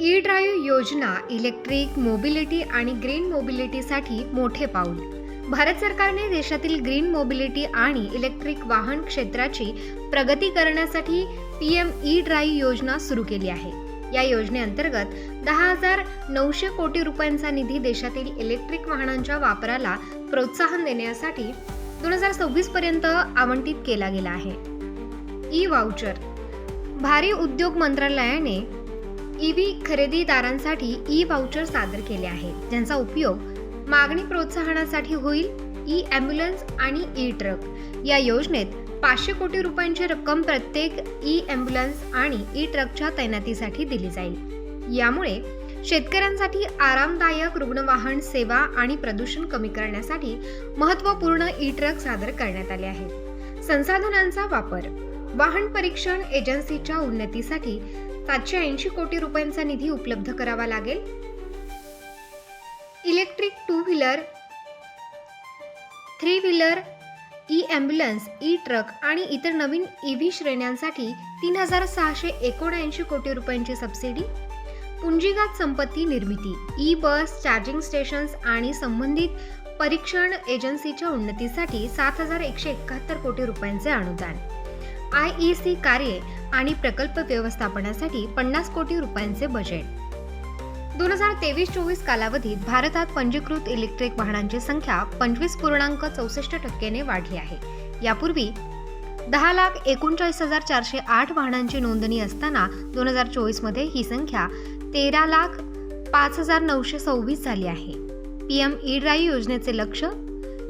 E drive योजना electric mobility आणि green मोबिलिटीसाठी मोठे पाऊल. भारत सरकारने देशातील ग्रीन मोबिलिटी आणि इलेक्ट्रिक वाहन क्षेत्राची प्रगती करण्यासाठी पी एम ई ड्राईव्ह योजना सुरू केली आहे. या योजनेअंतर्गत दहा हजार नऊशे कोटी रुपयांचा निधी देशातील इलेक्ट्रिक वाहनांच्या वापराला प्रोत्साहन देण्यासाठी दोन हजार सव्वीस पर्यंत आवंटित केला गेला आहे. ई वाउचर भारी उद्योग मंत्रालयाने ईव्ही खरेदीदारांसाठी ई वाउचर सादर केले आहेत ज्यांचा उपयोग मागणी प्रोत्साहनासाठी होईल ई ॲम्ब्युलन्स आणि ई ट्रक या योजनेत पाचशे कोटी रुपयांची रक्कम प्रत्येक ई ॲम्ब्युलन्स आणि ई ट्रकच्या तैनातीसाठी दिली जाईल. यामुळे शेतकऱ्यांसाठी आरामदायक रुग्णवाहन सेवा आणि प्रदूषण कमी करण्यासाठी महत्त्वपूर्ण ई ट्रक सादर करण्यात आले आहेत. संसाधनांचा वापर. वाहन परीक्षण एजन्सीच्या उन्नतीसाठी सातशे ऐंशी कोटी रुपयांचा निधी उपलब्ध करावा लागेल. Electric two wheeler three wheeler E ambulance E truck आणि इतर नवीन ई व्ही श्रेण्यांसाठी तीन हजार सहाशे एकोणऐंशी कोटी रुपयांची सबसिडी पुंजीगत संपत्ती निर्मिती ई बस चार्जिंग स्टेशन्स आणि संबंधित परीक्षण एजन्सीच्या उन्नतीसाठी सात हजार एकशे एकाहत्तर कोटी रुपयांचे अनुदान. आय ई सी कार्ये आणि प्रकल्प व्यवस्थापनासाठी पन्नास कोटी रुपयांचे बजेट दोन हजार तेवीस चोवीस कालावधीत भारतात पंजीकृत इलेक्ट्रिक वाहनांची संख्या पंचवीस पूर्णांक चौसष्ट टक्क्याने वाढली आहे. यापूर्वी दहा लाख एकोणचाळीस हजार चारशे आठ वाहनांची नोंदणी असताना दोन हजार चोवीसमध्ये ही संख्या तेरा लाख पाच हजार नऊशे सव्वीस झाली आहे. पी एम ई ड्राईव्ह योजनेचे लक्ष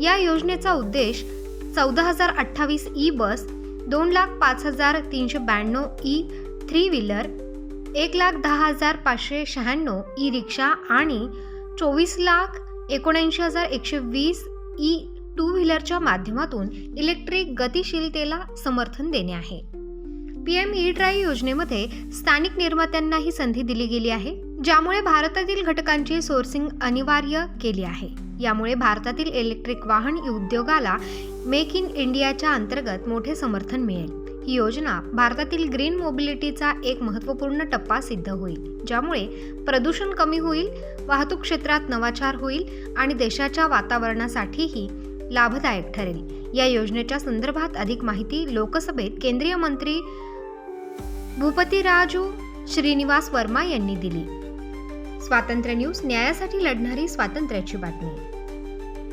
या योजनेचा उद्देश चौदा हजार अठ्ठावीस ई बस दोन लाख पाच हजार तीनशे ब्याण्णव ई थ्री व्हीलर एक लाख दहा हजार पाचशे शहाण्णव ई रिक्षा आणि चोवीस लाख एकोणऐंशी हजार एकशे वीस ई टू व्हीलरच्या माध्यमातून इलेक्ट्रिक गतिशीलतेला समर्थन देणे आहे. पी एम ई ड्राईव्ह योजनेमध्ये स्थानिक निर्मात्यांनाही संधी दिली गेली आहे ज्यामुळे भारतातील घटकांची सोर्सिंग अनिवार्य केली आहे. यामुळे भारतातील इलेक्ट्रिक वाहन उद्योगाला मेक इन इंडियाच्या अंतर्गत मोठे समर्थन मिळेल. ही योजना भारतातील ग्रीन मोबिलिटीचा एक महत्त्वपूर्ण टप्पा सिद्ध होईल ज्यामुळे प्रदूषण कमी होईल वाहतूक क्षेत्रात नवाचार होईल आणि देशाच्या वातावरणासाठीही लाभदायक ठरेल. या योजनेच्या संदर्भात अधिक माहिती लोकसभेत केंद्रीय मंत्री भूपतीराजू श्रीनिवास वर्मा यांनी दिली. स्वातंत्र्य न्यूज न्यायासाठी लढणारी स्वातंत्र्याची बातमी.